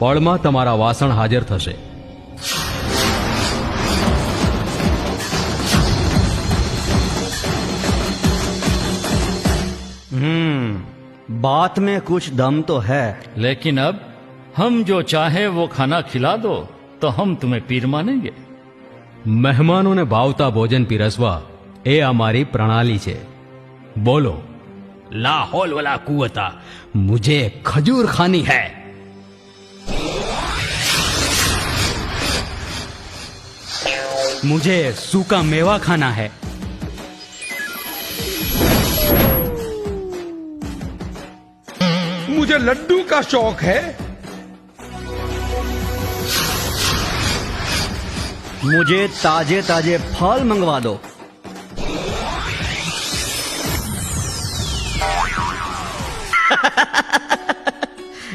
पड़ में तरा वसण हाजर थे बात में कुछ दम तो है लेकिन अब हम जो चाहे वो खाना खिला दो तो हम तुम्हें पीर मानेंगे मेहमानों ने भावता भोजन पीरसवा ए हमारी प्रणाली छे बोलो लाहौल वाला कुवता मुझे खजूर खानी है मुझे सूखा मेवा खाना है मुझे लड्डू का शौक है मुझे ताजे ताजे फल मंगवा दो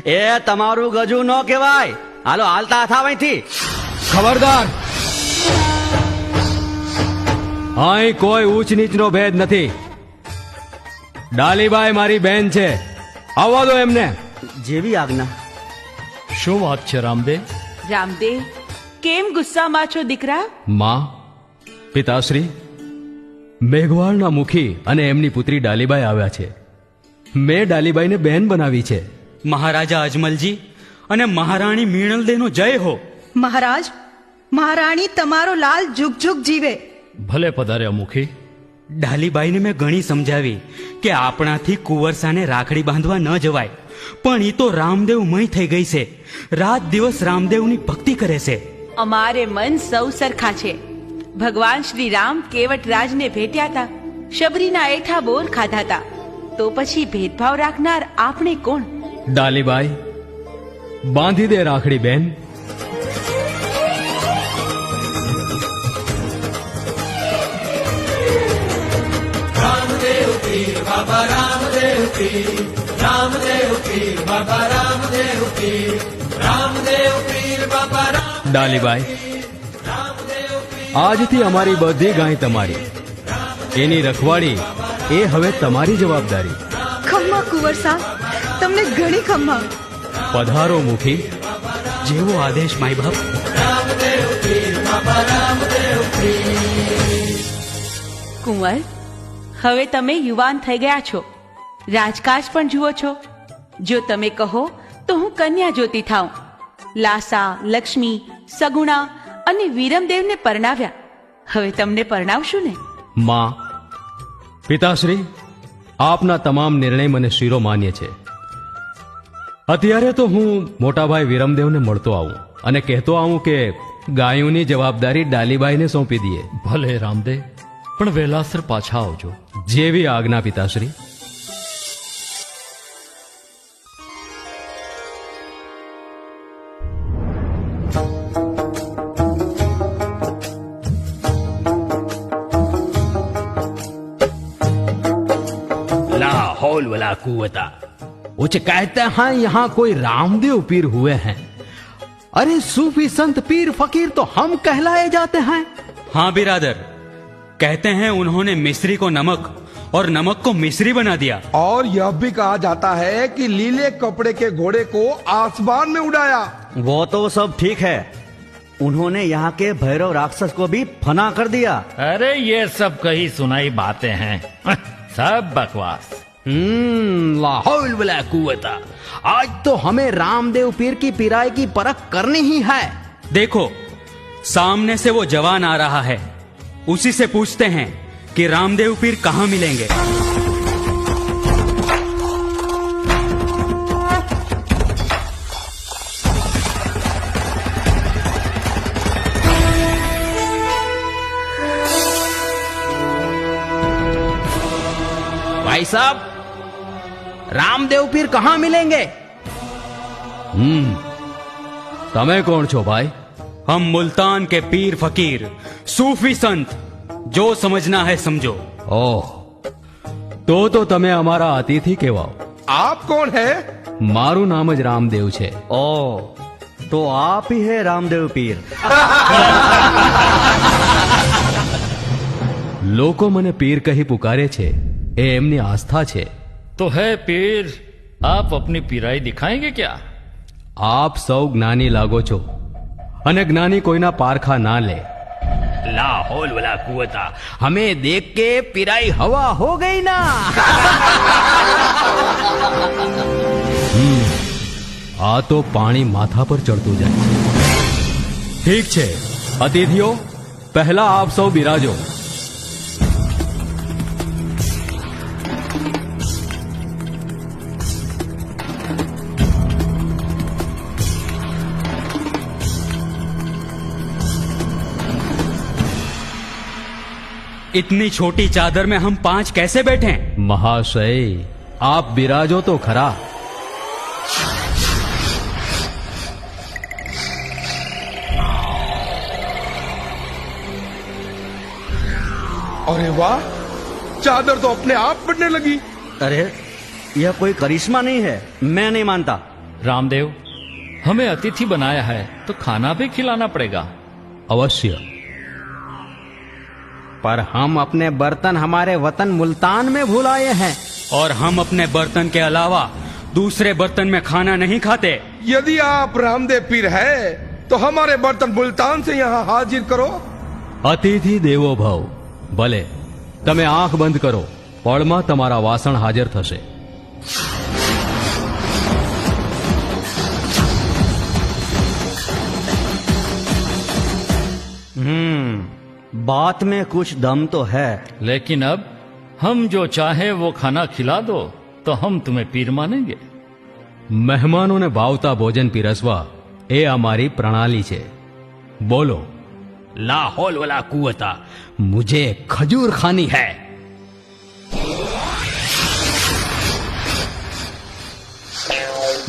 એ તમારું ગજુ ન કહેવાય હાલો હાલતા હતા અહીંથી ખબરદાર અહીં કોઈ ઊંચ નીચનો ભેદ નથી. ડાલીબાઈ મારી બેન છે. આવવા દો એમને. જેવી આજ્ઞા. શું વાત છે રામદેવ? રામદેવ કેમ ગુસ્સામાં છો દીકરા? માં પિતાશ્રી મેઘવાળના મુખી અને એમની પુત્રી ડાલીબાઈ આવ્યા છે. મેં ડાલીબાઈને બેન બનાવી છે. મહારાજા અજમલજી અને મહારાણી મીણલદેનો જય હો. મહારાજ મહારાણી તમારો લાલ ઝુકઝુક જીવે. ભલે પધાર્યા મુખી ડાલીબાઈને મેં ઘણી સમજાવી કે આપણાથી કુંવરસાને રાખડી બાંધવા ન જવાય પણ એ તો રામદેવ મય થઈ ગઈ છે. રાત દિવસ રામદેવની ભક્તિ કરે છે. અમારે મન સૌ સરખા છે. ભગવાન શ્રી રામ કેવટ રાજને ભેટ્યા હતા શબરીના એઠા બોર ખાધા હતા તો પછી ભેદભાવ રાખનાર આપણે કોણ? ડાલીબાઈ બાંધી દે રાખડી બેન. ડાલીબાઈ આજથી અમારી બધી ગાય તમારી. એની રખવાડી એ હવે તમારી જવાબદારી. ખમ્મા કુંવરસા તમને ઘણી ખમ્મા. પધારો મુખી. જેવો આદેશ માય બાપ. કુંવર હવે તમે યુવાન થઈ ગયા છો. રાજકાજ પણ જુઓ છો. જો તમે કહો તો હું કન્યા જ્યોતિ થાઉં. લાસા લક્ષ્મી સગુણા અને વીરમદેવને પરણાવ્યા. હવે તમને પરણાવશું ને? માં પિતાશ્રી આપના તમામ નિર્ણય મને શિરો માન્ય છે. અત્યારે તો હું મોટાભાઈ વિરમદેવને મળતો આવું અને કહેતો આવું કે ગાયોની જવાબદારી ડાલીબાઈને સોંપી દઈએ. ભલે રામદેવ પણ વહેલાસર પાછા આવજો. જેવી આજ્ઞા પિતાશ્રી. लाहौल वाला कुवता। उच कहते हैं यहाँ कोई रामदेव पीर हुए हैं। अरे सूफी संत पीर फकीर तो हम कहलाए जाते हैं। हाँ बिरादर। कहते हैं उन्होंने मिस्री को नमक और नमक को मिस्री बना दिया। और यह भी कहा जाता है कि लीले कपड़े के घोड़े को आसमान में उड़ाया। वो तो सब ठीक है। उन्होंने यहाँ के भैरव राक्षस को भी फना कर दिया। अरे ये सब कही सुनाई बातें हैं। सब बकवास। हम्म लाहौल कुवता आज तो हमें रामदेव पीर की पिराई की परख करनी ही है। देखो सामने से वो जवान आ रहा है। उसी से पूछते हैं कि रामदेव पीर कहाँ मिलेंगे। भाई साहब રામદેવ પીર કહા મિલેંગે હમ તમે કોણ છો ભાઈ हम मुल्तान के पीर फकीर सूफी संत जो समझना है समझो ઓહ તો તો તમે અમારા અતિથિ કહેવાઓ आप कौन है મારું નામ જ રામદેવ છે ओ तो आप ही है रामदेव पीर લોકો મને પીર કહી પુકારે છે એ એમની આસ્થા છે. તો હે પીર આપ અપની પીરાઈ દિખાએંગે ક્યાં? આપ સૌ જ્ઞાની લાગો છો અને જ્ઞાની કોઈના પારખા ના લે. લાહોલ વલા કુવતા. હમે દેખ કે પીરાઈ હવા હો ગઈ ના. આ તો પાણી માથા પર ચડતું જાય ઠીક છે અતિથિઓ પહેલા આપ સૌ બિરાજો. इतनी छोटी चादर में हम पाँच कैसे बैठे? महाशय आप बिराजो तो खरा। अरे वाह चादर तो अपने आप बढ़ने लगी। अरे यह कोई करिश्मा नहीं है मैं नहीं मानता। रामदेव हमें अतिथि बनाया है तो खाना भी खिलाना पड़ेगा। अवश्य। पर हम अपने बर्तन हमारे वतन मुल्तान में भुलाए हैं और हम अपने बर्तन के अलावा दूसरे बर्तन में खाना नहीं खाते यदि आप रामदेव पीर है तो हमारे बर्तन मुल्तान से यहाँ हाजिर करो અતિથિ દેવો ભવ ભલે તમે આંખ બંધ કરો પળમાં તમારા વાસણ હાજર થશે बात में कुछ दम तो है लेकिन अब हम जो चाहे वो खाना खिला दो तो हम तुम्हें पीर मानेंगे મહેમાનોને ભાવતા ભોજન પીરસવા એ અમારી પ્રણાલી છે બોલો लाहौल वाला कुआता मुझे खजूर खानी है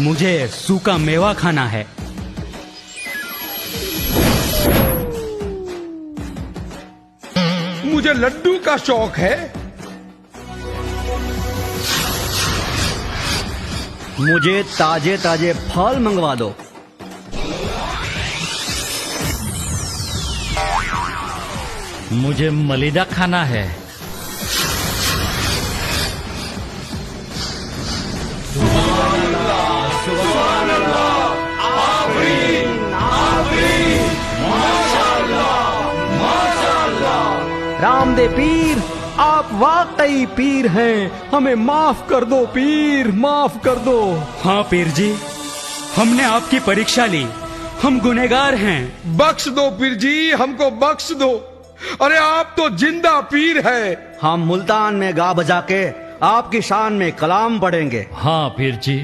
मुझे सूखा मेवा खाना है मुझे लड्डू का शौक है। मुझे ताजे ताजे फल मंगवा दो। मुझे मलिदा खाना है। रामदेव पीर आप वाकई पीर हैं। हमें माफ़ कर दो पीर माफ़ कर दो। हाँ पीर जी हमने आपकी परीक्षा ली। हम गुनेगार हैं। बख्श दो पीर जी हमको बख्श दो। अरे आप तो ज़िंदा पीर है। हम मुल्तान में गा बजा के आपकी शान में कलाम पढ़ेंगे। हाँ पीर जी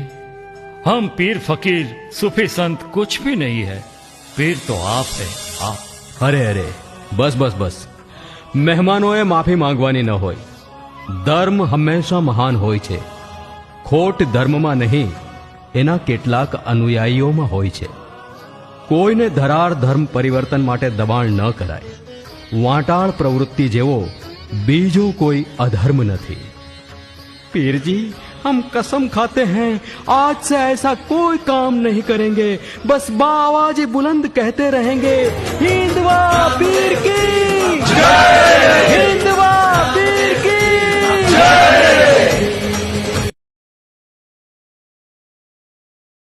हम पीर फकीर सूफी संत कुछ भी नहीं है। पीर तो आप है आप। अरे अरे बस बस बस। મહેમાનોએ માફી માંગવાની ન હોય. ધર્મ હંમેશા મહાન હોય છે. ખોટ ધર્મમાં નહીં, એના કેટલાક અનુયાયીઓમાં હોય છે. કોઈને ધરાર ધર્મ પરિવર્તન માટે દબાણ ન કરાય. વાંટાળ પ્રવૃત્તિ જેવો બીજો કોઈ અધર્મ નથી. પીરજી हम कसम खाते हैं। आज से ऐसा कोई काम नहीं करेंगे। बस बावाज बुलंद कहते रहेंगे, हिंदवा पीर की। हिंदवा पीर की।